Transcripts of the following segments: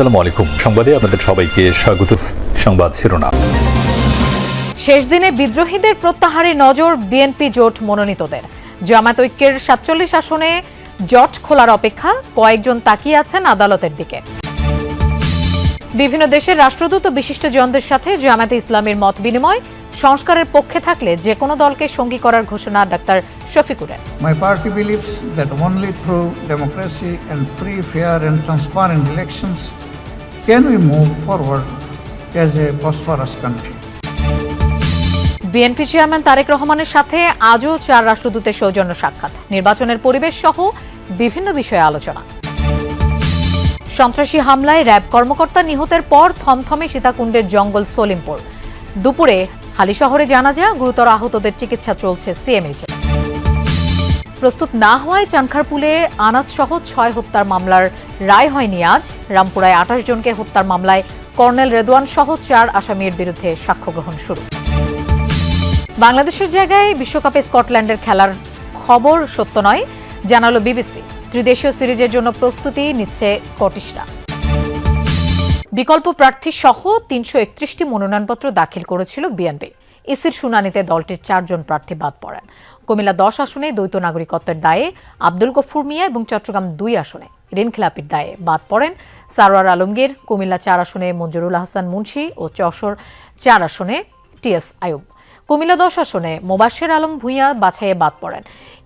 আসসালামু আলাইকুম। সংবাদে আপনাদের সবাইকে স্বাগত। সংবাদ শিরোনাম। শেষ দিনে বিদ্রোহীদের প্রত্যাহারে নজর বিএনপি জোট মনোনীতদের। জামাত ঐক্যের সাতচল্লিশ আসনে জট খোলার অপেক্ষা কয়েকজন তাকিয়ে আছেন আদালতের দিকে। বিভিন্ন দেশের রাষ্ট্রদূত ও বিশিষ্ট জনদের সাথে জামাতে ইসলামের মত বিনিময় সংস্কারের পক্ষে থাকলে যে কোনো দলকে সঙ্গী করার ঘোষণা ডাক্তার শফিকুরের। My party believes that only through democracy and free, fair, and transparent elections can we move forward as a prosperous country. BNP chairman Tarek রহমানের সাথে আজও চার রাষ্ট্রদূতের সৌজন্য সাক্ষাৎ। নির্বাচনের পরিবেশ সহ বিভিন্ন বিষয়ে আলোচনা। সন্ত্রাসী হামলায় র্যাব কর্মকর্তা নিহতের পর থমথমে সীতাকুণ্ডের জঙ্গল সলিমপুর। দুপুরে হালিশহরে জানাজা, গুরুতর আহতদের চিকিৎসা চলছে সিএমএইচে প্রস্তুত না হওয়ায় চানখারপুলে আনাজ সহ ছয় হত্যার মামলার রায় হয়নি আজ। রামপুরায় আঠাশ জনকে হত্যার মামলায় কর্নেল রেদওয়ান সহ চার আসামির বিরুদ্ধে সাক্ষ্য গ্রহণ শুরু। বাংলাদেশের জায়গায় বিশ্বকাপে স্কটল্যান্ডের খেলার খবর সত্য নয়, জানালো বিবিসি। ত্রিদেশীয় সিরিজের জন্য প্রস্তুতি নিচ্ছে স্কটিশরা। বিকল্প প্রার্থী সহ তিনশো একত্রিশটি মনোনয়নপত্র দাখিল করেছিল বিএনপি। ইসির শুনানিতে দলটির চারজন প্রার্থী বাদ পড়েন। কুমিল্লা দশ আসনে দ্বৈত নাগরিকত্বের দায়ে আব্দুল গফুর মিয়া এবং চট্টগ্রাম দুই আসনে ঋণখেলাপির দায়ে বাদ পড়েন। সারোয়ার আলমগীর কুমিল্লা চার আসনে, মঞ্জুরুল হাসান মুন্সি ও যশোর চার আসনে টিএস আয়ুব কুমিল্লা দশ আসনে মোবাশের আলম ভূঁইয়া বাছাইয়ে বাদ পড়েন।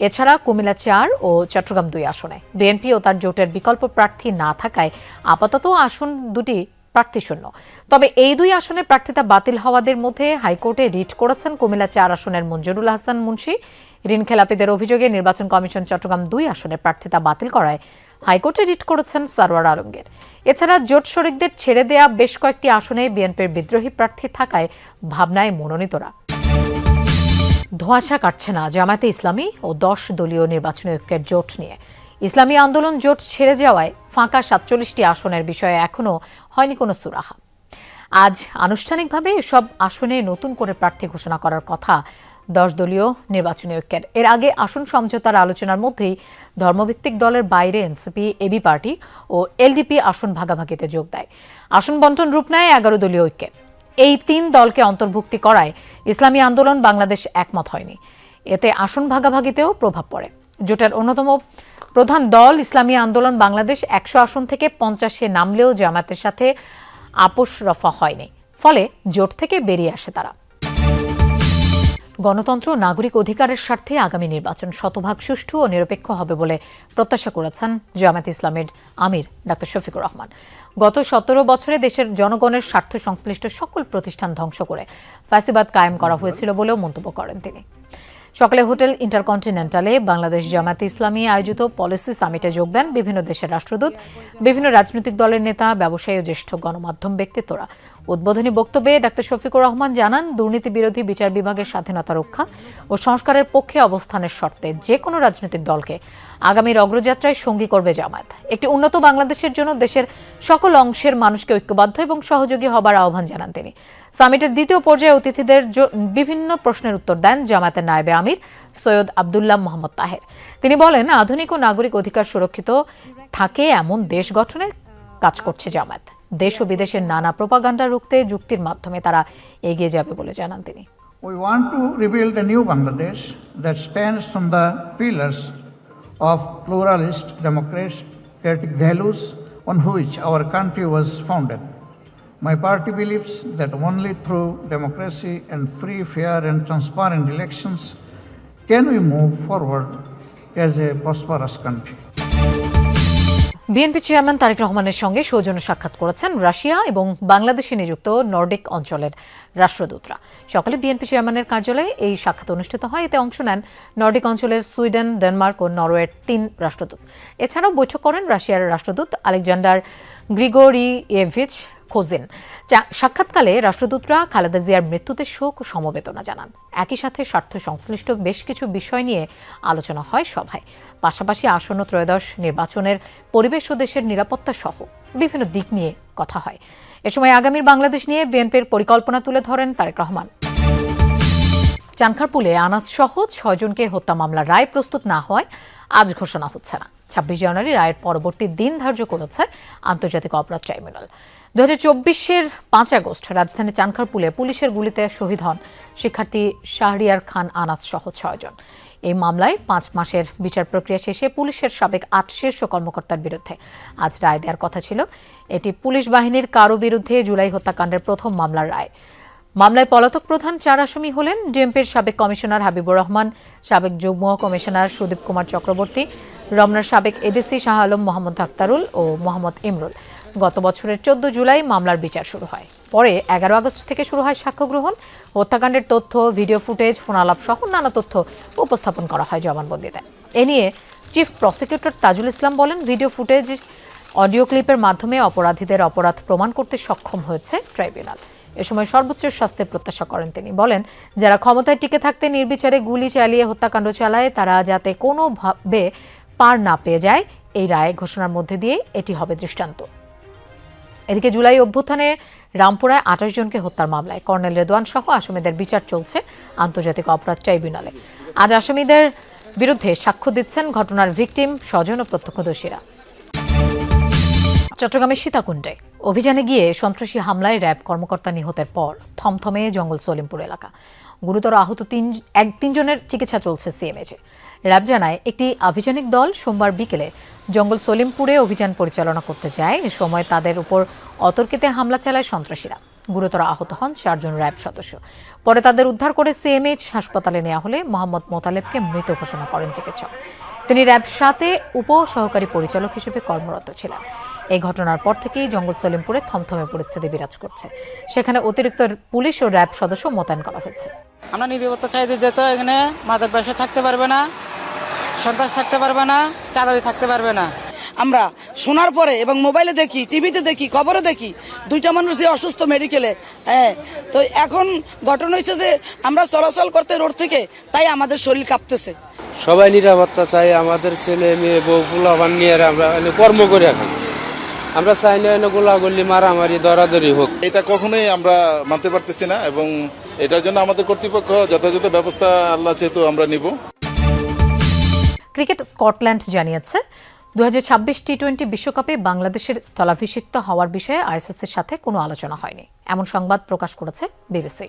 এছাড়া কুমিল্লা চার ও চট্টগ্রাম দুই আসনে। বিএনপি ও তার জোটের বিকল্প প্রার্থী না থাকায় আপাতত আসন দুটি প্রার্থী শূন্য। তবে এই দুই আসনে প্রার্থিতা বাতিল হওয়াদের মধ্যে হাইকোর্টে রিট করেছেন কুমিল্লা চার আসনের মঞ্জুরুল হাসান মুন্সি। ঋণ খেলাপিদের অভিযোগে নির্বাচন কমিশন চট্টগ্রাম দুই আসনে প্রার্থিতা বাতিল করায় হাইকোর্টে রিট করেছেন সারওয়ার আলমগীর। এছাড়া জোট শরিকদের ছেড়ে দেয়া বেশ কয়েকটি আসনে বিএনপির বিদ্রোহী প্রার্থী থাকায় ভাবনায় মনোনীতরা। ধোঁয়াশা কাটছে না জামায়াতে ইসলামী ও দশ দলীয় নির্বাচনী ঐক্যের জোট নিয়ে। ইসলামী আন্দোলন জোট ছেড়ে যাওয়ায় ফাঁকা সাতচল্লিশটি আসনের বিষয়ে এখনও হয়নি কোনো সুরাহা। আজ আনুষ্ঠানিকভাবে সব আসনে নতুন করে প্রার্থী ঘোষণা করার কথা দশ দলীয় নির্বাচনী ঐক্যের। এর আগে আসন সমঝোতার আলোচনার মধ্যেই ধর্মভিত্তিক দলের বাইরে এনসিপি, এবি পার্টি ও এলডিপি আসন ভাগাভাগিতে যোগ দেয়। আসন বন্টন রূপ নেয় এগারো দলীয় ঐক্যে এই তিন দলকে অন্তর্ভুক্তি করায় ইসলামী আন্দোলন বাংলাদেশ একমত হয়নি। এতে আসন ভাগাভাগিতেও প্রভাব পড়ে। জোটের অন্যতম প্রধান দল ইসলামী আন্দোলন বাংলাদেশ একশো আসন থেকে পঞ্চাশে নামলেও জামাতের সাথে আপোষ রফা হয়নি। ফলে জোট থেকে বেরিয়ে আসে তারা। গণতন্ত্র নাগরিক অধিকারের স্বার্থে আগামী নির্বাচন শতভাগ সুষ্ঠু ও নিরপেক্ষ হবে বলে প্রত্যাশা করেছেন জামাত ইসলামের আমির ডাক্তার শফিকুর রহমান। গত সতেরো বছরে দেশের জনগণের স্বার্থ সংশ্লিষ্ট সকল প্রতিষ্ঠান ধ্বংস করে ফ্যাসিবাদ কায়েম করা হয়েছিল বলেও মন্তব্য করেন তিনি। সকালে হোটেল ইন্টারকন্টিনেন্টালে বাংলাদেশ জামাত ইসলামী আয়োজিত পলিসি সামিটে যোগ দেন বিভিন্ন দেশের রাষ্ট্রদূত, বিভিন্ন রাজনৈতিক দলের নেতা, ব্যবসায়ী ও জ্যেষ্ঠ গণমাধ্যম ব্যক্তিত্বরা। উদ্বোধনী বক্তব্যে ডাক্তার শফিকুর রহমান জানান, দুর্নীতি বিরোধী বিচার বিভাগের স্বাধীনতা রক্ষা ও সংস্কারের পক্ষে অবস্থানের শর্তে যে কোনো রাজনৈতিক দলকে আগামীর অগ্রযাত্রায় সঙ্গী করবে জামাত একটি উন্নত বাংলাদেশের জন্য দেশের সকল অংশের মানুষকে ঐক্যবদ্ধ এবং সহযোগী হবার আহ্বান জানান তিনি। সামিটের দ্বিতীয় পর্যায়ে অতিথিদের বিভিন্ন প্রশ্নের উত্তর দেন জামাতের নায়েবে আমির সৈয়দ আবদুল্লাহ মোহাম্মদ তাহের তিনি বলেন আধুনিক ও নাগরিক অধিকার সুরক্ষিত থাকে এমন দেশ গঠনে কাজ করছে জামাত দেশ ও বিদেশের নানা প্রপাগান্ডা রুখতে যুক্তির মাধ্যমে তারা এগিয়ে যাবে বলে জানান তিনি We want to rebuild a new Bangladesh that stands on the pillars of pluralist democratic values on which our country was founded. My party believes that only through democracy and free, fair, and transparent elections can we move forward as a prosperous country. BNP chairman Tarek রহমানের সঙ্গে সৌজন্য সাক্ষাৎ করেছেন Russia এবং বাংলাদেশে নিযুক্ত Nordic অঞ্চলের রাষ্ট্রদূতরা। সকালে বিএনপি চেয়ারম্যানের কার্যালয়ে এই সাক্ষাৎ অনুষ্ঠিত হয়। এতে অংশ নেন নর্ডিক অঞ্চলের সুইডেন, ডেনমার্ক ও নরওয়ের তিন রাষ্ট্রদূত। এছাড়াও বৈঠক করেন রাশিয়ার রাষ্ট্রদূত আলেকজান্ডার গ্রিগোরিয়েভিচ। খোজিন। সাক্ষাৎকালে রাষ্ট্রদূতরা খালেদা জিয়ার মৃত্যুতে শোক ও সমবেদনা জানান। একই সাথে স্বার্থ সংশ্লিষ্ট বেশ কিছু বিষয় নিয়ে আলোচনা হয় সভায়। পাশাপাশি আসন্ন ত্রয়োদশ নির্বাচনের পরিবেশ ও দেশের নিরাপত্তা সহ বিভিন্ন দিক নিয়ে কথা হয়। এ সময় আগামীর বাংলাদেশ নিয়ে বিএনপির পরিকল্পনা তুলে ধরেন তারেক রহমান। চানখারপুলে আনাস সহ ছয়জনকে হত্যা মামলার রায় প্রস্তুত না হওয়ায় আজ ঘোষণা হচ্ছে না। ছাব্বিশ জানুয়ারি রায়ের পরবর্তী দিন ধার্য করেছে আন্তর্জাতিক অপরাধ ট্রাইব্যুনাল। দু হাজার চব্বিশের পাঁচ আগস্ট রাজধানীর চানখারপুলে পুলিশের গুলিতে শহীদ হন শিক্ষার্থী শাহরিয়ার খান আনাস সহ ছয়জন। এই মামলায় পাঁচ মাসের বিচার প্রক্রিয়া শেষে পুলিশের সাবেক আট শীর্ষ কর্মকর্তার বিরুদ্ধে আজ রায় দেওয়ার কথা ছিল। এটি পুলিশ বাহিনীর কারও বিরুদ্ধে জুলাই হত্যাকাণ্ডের প্রথম মামলার রায়। মামলায় পলাতক প্রধান চার আসামি হলেন ডিএমপির সাবেক কমিশনার হাবিবুর রহমান, সাবেক যুগ্ম কমিশনার সুদীপ কুমার চক্রবর্তী, রমনার সাবেক এডিসি শাহ আলম মোহাম্মদ আক্তারুল ও মোহাম্মদ ইমরুল। গত বছরের চোদ্দ জুলাই মামলার বিচার শুরু হয়। পরে এগারো আগস্ট থেকে শুরু হয় সাক্ষ্য গ্রহণ হত্যাকাণ্ডের তথ্য, ভিডিও ফুটেজ, ফোনালাপ সহ নানা তথ্য উপস্থাপন করা হয় জবানবন্দিতে। এ নিয়ে চিফ প্রসিকিউটর তাজুল ইসলাম বলেন, ভিডিও ফুটেজ, অডিও ক্লিপের মাধ্যমে অপরাধীদের অপরাধ প্রমাণ করতে সক্ষম হয়েছে ট্রাইব্যুনাল। এ সময় সর্বোচ্চ শাস্তির প্রত্যাশা করেন তিনি। বলেন, যারা ক্ষমতায় টিকে থাকতে নির্বিচারে গুলি চালিয়ে হত্যাকাণ্ড চালায়, তারা যাতে কোনোভাবে পার না পেয়ে যায়, এই রায় ঘোষণার মধ্যে দিয়ে এটি হবে দৃষ্টান্ত। এদিকে জুলাই অভ্যুত্থানে রামপুরায় আঠাশ জনকে হত্যার মামলায় কর্নেল রেদওয়ান সহ আসামিদের বিচার চলছে আন্তর্জাতিক অপরাধ ট্রাইব্যুনালে। আজ আসামিদের বিরুদ্ধে সাক্ষ্য দিচ্ছেন ঘটনার ভিকটিম, স্বজন ও প্রত্যক্ষদর্শীরা। চট্টগ্রামের সীতাকুণ্ডে অভিযানে গিয়ে সন্ত্রাসী হামলায় র্যাব কর্মকর্তা নিহতের পর থমথমে জঙ্গল সলিমপুর এলাকা। গুরুতর আহত তিন, এক তিনজনের চিকিৎসা চলছে সিএমএচে র্যাব জানায়, একটি আভিযানিক দল সোমবার বিকেলে জঙ্গল সলিমপুরে অভিযান পরিচালনা করতে যায়। এ সময় তাদের উপর অতর্কিতে হামলা চালায় সন্ত্রাসীরা। গুরুতর আহত হন চারজন র্যাব সদস্য। পরে তাদের উদ্ধার করে সিএমএইচ হাসপাতালে নেওয়া হলে মোহাম্মদ মোতালেবকে মৃত ঘোষণা করেন চিকিৎসক। তিনি র্যাব সাথে উপ সহকারী পরিচালক হিসেবে কর্মরত ছিলেন। এই ঘটনার পর থেকেই জঙ্গল সলিমপুরে থমথমে পরিস্থিতি বিরাজ করছে। সেখানে অতিরিক্ত পুলিশ ও র্যাব সদস্য মোতায়েন করা হয়েছে। আমরা নিরাপত্তা চাইতে যেত এখানে মাদক ব্যবসা থাকতে পারবে না সন্ত্রাস থাকতে পারবে না চাঁদাবি থাকতে পারবে না। আমরা শোনার পরে এবং মোবাইলে দেখি টিভিতে দেখি খবরে দেখি দুইটা মানুষ যে অসুস্থ মেডিকেলে হ্যাঁ তো এখন ঘটনা হয়েছে যে আমরা চলাচল করতে রোড থেকে তাই আমাদের শরীর কাঁপতেছে। সবাই নিরাপত্তা চাই আমাদের ছেলে মেয়ে বউ পোলাপান নিয়ে আমরা কর্ম করে এখন। আমরা চাই না গোলাগুলি মারামারি দরাদরি হোক। এটা কখনোই আমরা মানতে পারতেছি না এবং এটার জন্য আমাদের কর্তৃপক্ষ যথাযথ ব্যবস্থা আল্লাহ যেহেতু আমরা নিব। ক্রিকেট স্কটল্যান্ড জানিয়েছে দু টি টোয়েন্টি বিশ্বকাপে বাংলাদেশের স্থলাভিষিক্ত হওয়ার বিষয়ে আইসিসির সাথে কোনো আলোচনা হয়নি, এমন সংবাদ প্রকাশ করেছে বিবিসি।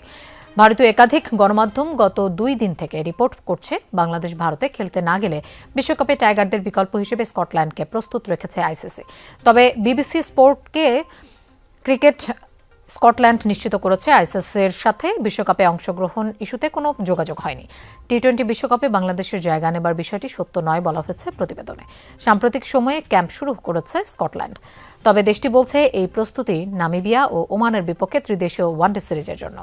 ভারতীয় একাধিক গণমাধ্যম গত দুই দিন থেকে রিপোর্ট করছে, বাংলাদেশ ভারতে খেলতে না গেলে বিশ্বকাপে টাইগারদের বিকল্প হিসেবে স্কটল্যান্ডকে প্রস্তুত রেখেছে আইসিসি তবে বিবিসি স্পোর্টকে ক্রিকেট স্কটল্যান্ড নিশ্চিত করেছে আইসিসির সাথে বিশ্বকাপে অংশগ্রহণ ইস্যুতে কোনো যোগাযোগ হয়নি। টি টোয়েন্টি বিশ্বকাপে বাংলাদেশের জায়গা নেবার বিষয়টি সত্য নয় বলা হয়েছে প্রতিবেদনে। সাম্প্রতিক সময়ে ক্যাম্প শুরু করেছে স্কটল্যান্ড। তবে দেশটি বলছে এই প্রস্তুতি নামিবিয়া ও ওমানের বিপক্ষে ত্রিদেশীয় ওয়ানডে সিরিজের জন্য।